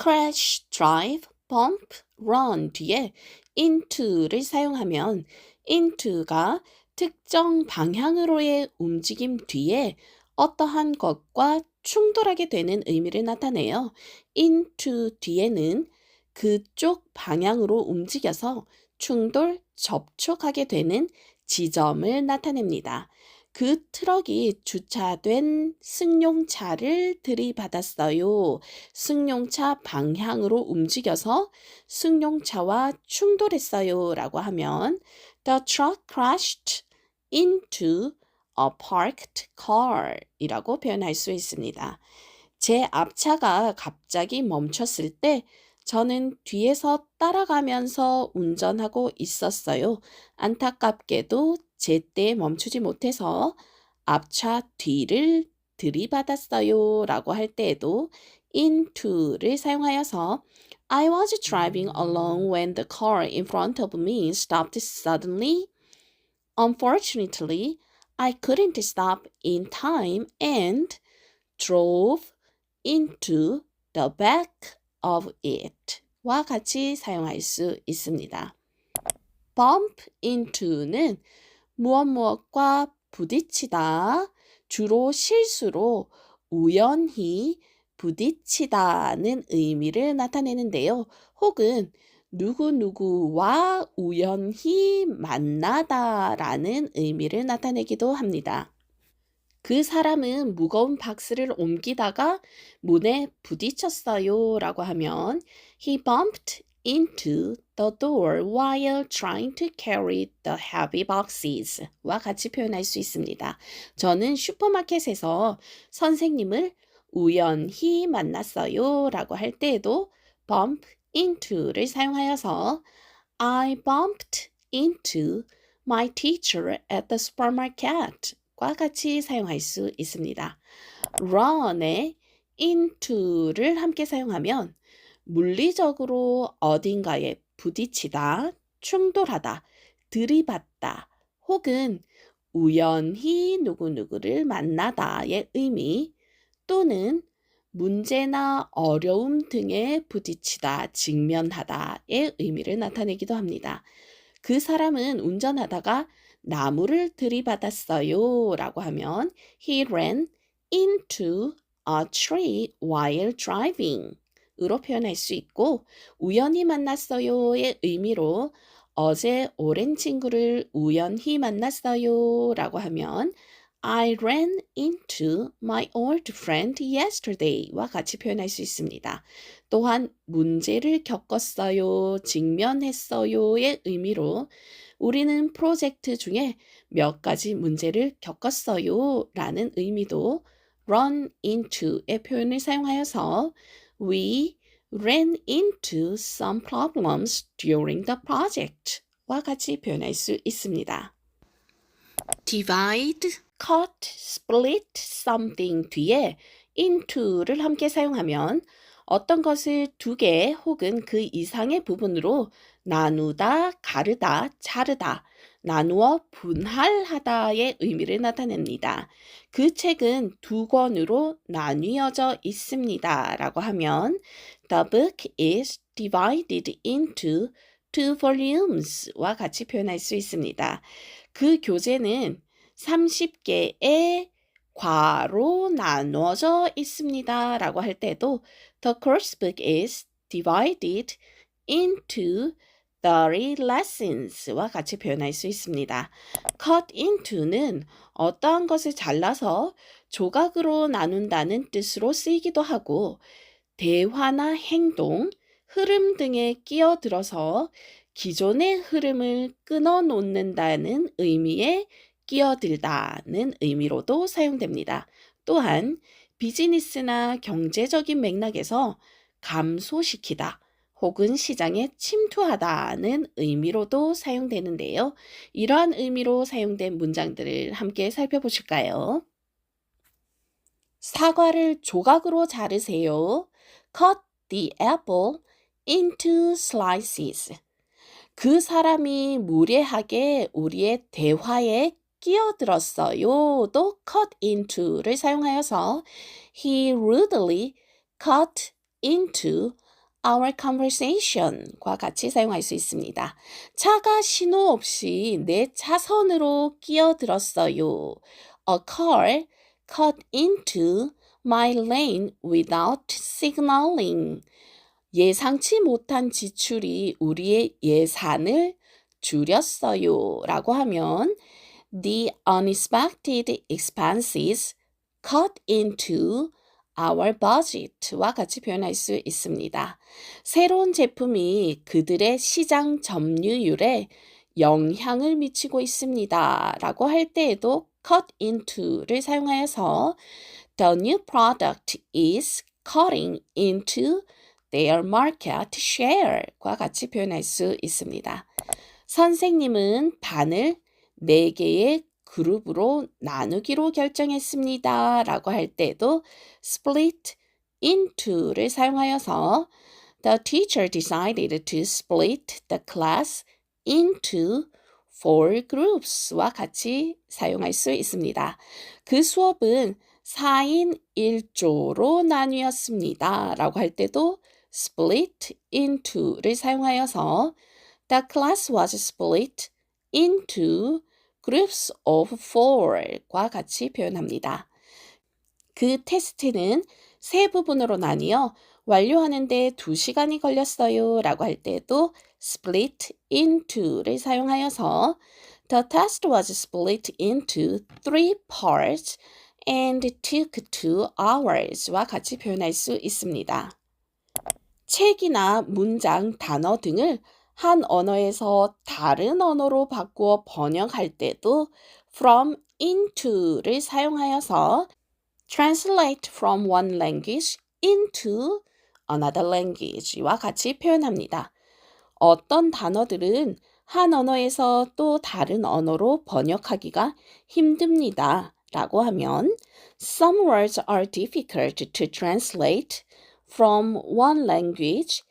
crash, drive, bump, run 뒤에 into를 사용하면 into가 특정 방향으로의 움직임 뒤에 어떠한 것과 충돌하게 되는 의미를 나타내요. into 뒤에는 그쪽 방향으로 움직여서 충돌, 접촉하게 되는 지점을 나타냅니다. 그 트럭이 주차된 승용차를 들이받았어요. 승용차 방향으로 움직여서 승용차와 충돌했어요. 라고 하면 The truck crashed into a parked car 이라고 표현할 수 있습니다. 제 앞차가 갑자기 멈췄을 때 저는 뒤에서 따라가면서 운전하고 있었어요. 안타깝게도 제때 멈추지 못해서 앞차 뒤를 들이받았어요. 라고 할 때에도 into를 사용하여서 I was driving along when the car in front of me stopped suddenly. Unfortunately, I couldn't stop in time and drove into the back of it 와 같이 사용할 수 있습니다. bump into는 무엇 무엇과 부딪히다, 주로 실수로 우연히 부딪히다는 의미를 나타내는데요. 혹은 누구누구와 우연히 만나다라는 의미를 나타내기도 합니다. 그 사람은 무거운 박스를 옮기다가 문에 부딪혔어요 라고 하면 He bumped into the door while trying to carry the heavy boxes 와 같이 표현할 수 있습니다. 저는 슈퍼마켓에서 선생님을 우연히 만났어요 라고 할 때에도 bump into를 사용하여서 I bumped into my teacher at the supermarket 과 같이 사용할 수 있습니다. run에 into를 함께 사용하면 물리적으로 어딘가에 부딪히다, 충돌하다, 들이받다, 혹은 우연히 누구누구를 만나다의 의미 또는 문제나 어려움 등에 부딪히다, 직면하다의 의미를 나타내기도 합니다. 그 사람은 운전하다가 나무를 들이받았어요 라고 하면 he ran into a tree while driving 으로 표현할 수 있고 우연히 만났어요의 의미로 어제 오랜 친구를 우연히 만났어요 라고 하면 I ran into my old friend yesterday 와 같이 표현할 수 있습니다. 또한 문제를 겪었어요, 직면했어요의 의미로 우리는 프로젝트 중에 몇 가지 문제를 겪었어요 라는 의미도 run into의 표현을 사용하여서 we ran into some problems during the project 와 같이 표현할 수 있습니다. divide, cut, split something 뒤에 into를 함께 사용하면 어떤 것을 두 개 혹은 그 이상의 부분으로 나누다, 가르다, 자르다, 나누어 분할하다의 의미를 나타냅니다. 그 책은 두 권으로 나뉘어져 있습니다. 라고 하면 The book is divided into two volumes 와 같이 표현할 수 있습니다. 그 교재는 30개의 과로 나누어져 있습니다. 라고 할 때도 The course book is divided into 30 lessons와 같이 표현할 수 있습니다. cut into는 어떠한 것을 잘라서 조각으로 나눈다는 뜻으로 쓰이기도 하고 대화나 행동, 흐름 등에 끼어들어서 기존의 흐름을 끊어 놓는다는 의미의 끼어들다는 의미로도 사용됩니다. 또한 비즈니스나 경제적인 맥락에서 감소시키다, 혹은 시장에 침투하다는 의미로도 사용되는데요. 이러한 의미로 사용된 문장들을 함께 살펴보실까요? 사과를 조각으로 자르세요. Cut the apple into slices. 그 사람이 무례하게 우리의 대화에 끼어들었어요. 또 cut into를 사용하여서 he rudely cut into our conversation과 같이 사용할 수 있습니다. 차가 신호 없이 내 차선으로 끼어들었어요. A car cut into my lane without signaling. 예상치 못한 지출이 우리의 예산을 줄였어요. 라고 하면 The unexpected expenses cut into our budget와 같이 표현할 수 있습니다. 새로운 제품이 그들의 시장 점유율에 영향을 미치고 있습니다. 라고 할 때에도 cut into를 사용하여서 the new product is cutting into their market share과 같이 표현할 수 있습니다. 선생님은 반을 4개의 그룹으로 나누기로 결정했습니다. 라고 할 때도 split into를 사용하여서 The teacher decided to split the class into four groups와 같이 사용할 수 있습니다. 그 수업은 4인 1조로 나뉘었습니다. 라고 할 때도 split into를 사용하여서 The class was split into groups of four과 같이 표현합니다. 그 테스트는 세 부분으로 나뉘어 완료하는데 2시간이 걸렸어요 라고 할 때도 split into를 사용하여서 The test was split into three parts and took two hours와 같이 표현할 수 있습니다. 책이나 문장, 단어 등을 한 언어에서 다른 언어로 바꾸어 번역할 때도 from into를 사용하여서 translate from one language into another language와 같이 표현합니다. 어떤 단어들은 한 언어에서 또 다른 언어로 번역하기가 힘듭니다. 라고 하면 Some words are difficult to translate from one language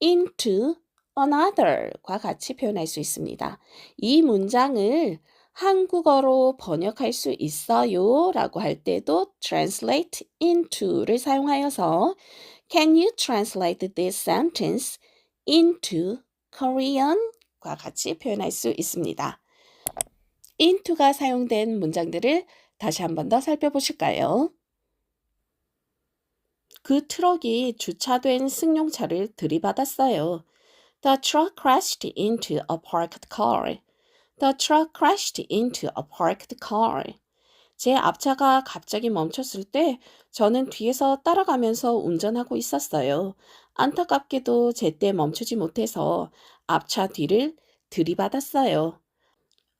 into another과 같이 표현할 수 있습니다. 이 문장을 한국어로 번역할 수 있어요 라고 할 때도 translate into를 사용하여서 Can you translate this sentence into Korean? 과 같이 표현할 수 있습니다. into가 사용된 문장들을 다시 한 번 더 살펴보실까요? 그 트럭이 주차된 승용차를 들이받았어요. The truck crashed into a parked car. The truck crashed into a parked car. 제 앞차가 갑자기 멈췄을 때 저는 뒤에서 따라가면서 운전하고 있었어요. 안타깝게도 제때 멈추지 못해서 앞차 뒤를 들이받았어요.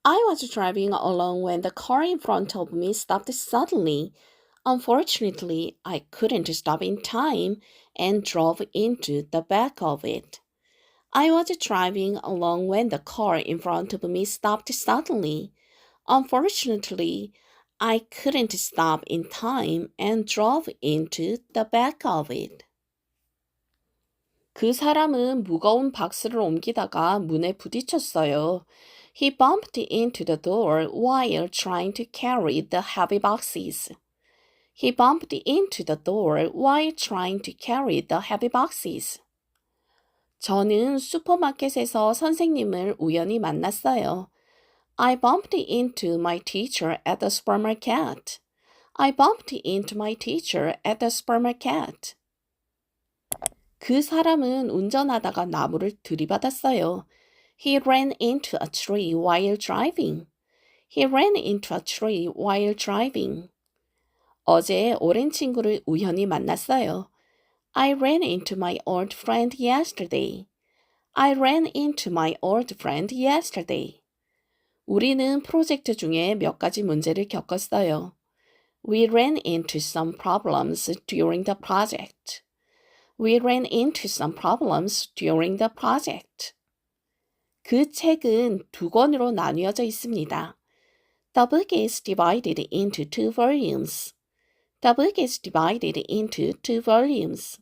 I was driving along when the car in front of me stopped suddenly. Unfortunately, I couldn't stop in time and drove into the back of it. I was driving along when the car in front of me stopped suddenly. Unfortunately, I couldn't stop in time and drove into the back of it. 그 사람은 무거운 박스를 옮기다가 문에 부딪혔어요. He bumped into the door while trying to carry the heavy boxes. He bumped into the door while trying to carry the heavy boxes. 저는 슈퍼마켓에서 선생님을 우연히 만났어요. I bumped into my teacher at the supermarket. I bumped into my teacher at the supermarket. 그 사람은 운전하다가 나무를 들이받았어요. He ran into a tree while driving. He ran into a tree while driving. 어제 오랜 친구를 우연히 만났어요. I ran into my old friend yesterday. I ran into my old friend yesterday. 우리는 프로젝트 중에 몇 가지 문제를 겪었어요. We ran into some problems during the project. We ran into some problems during the project. 그 책은 두 권으로 나뉘어져 있습니다. The book is divided into two volumes. The book is divided into two volumes.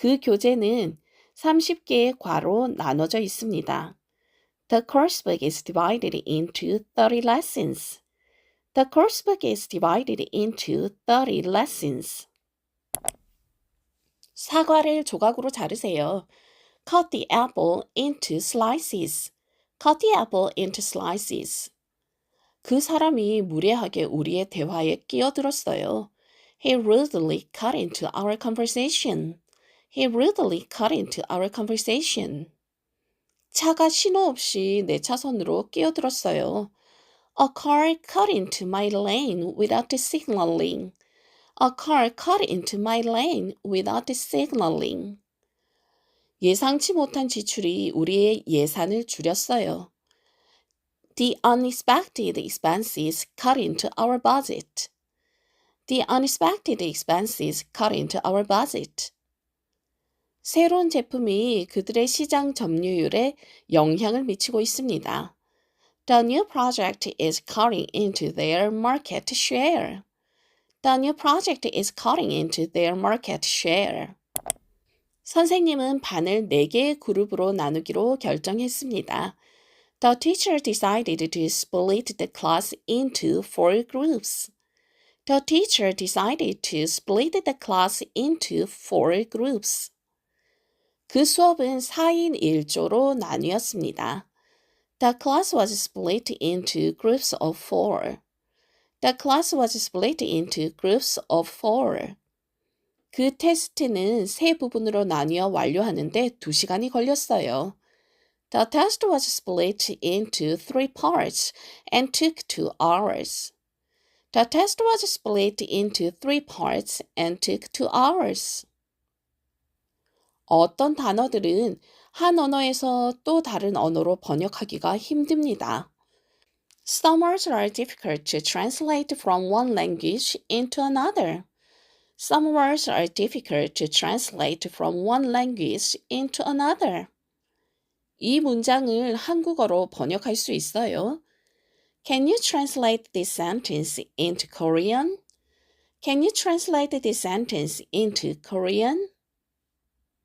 그 교재는 30개의 과로 나눠져 있습니다. The coursebook is divided into 30 lessons. The coursebook is divided into 30 lessons. 사과를 조각으로 자르세요. Cut the apple into slices. Cut the apple into slices. 그 사람이 무례하게 우리의 대화에 끼어들었어요. He rudely cut into our conversation. He rudely cut into our conversation. 차가 신호 없이 내 차선으로 끼어들었어요. A car cut into my lane without signaling. A car cut into my lane without signaling. 예상치 못한 지출이 우리의 예산을 줄였어요. The unexpected expenses cut into our budget. The unexpected expenses cut into our budget. 새로운 제품이 그들의 시장 점유율에 영향을 미치고 있습니다. The new project is cutting into their market share. The new project is cutting into their market share. 선생님은 반을 4개의 그룹으로 나누기로 결정했습니다. The teacher decided to split the class into four groups. The teacher decided to split the class into four groups. 그 수업은 4인 1조로 나뉘었습니다. The class was split into groups of four. The class was split into groups of four. 그 테스트는 세 부분으로 나뉘어 완료하는데 2시간이 걸렸어요. The test was split into three parts and took two hours. The test was split into three parts and took two hours. 어떤 단어들은 한 언어에서 또 다른 언어로 번역하기가 힘듭니다. Some words are difficult to translate from one language into another. Some words are difficult to translate from one language into another. 이 문장을 한국어로 번역할 수 있어요. Can you translate this sentence into Korean? Can you translate this sentence into Korean?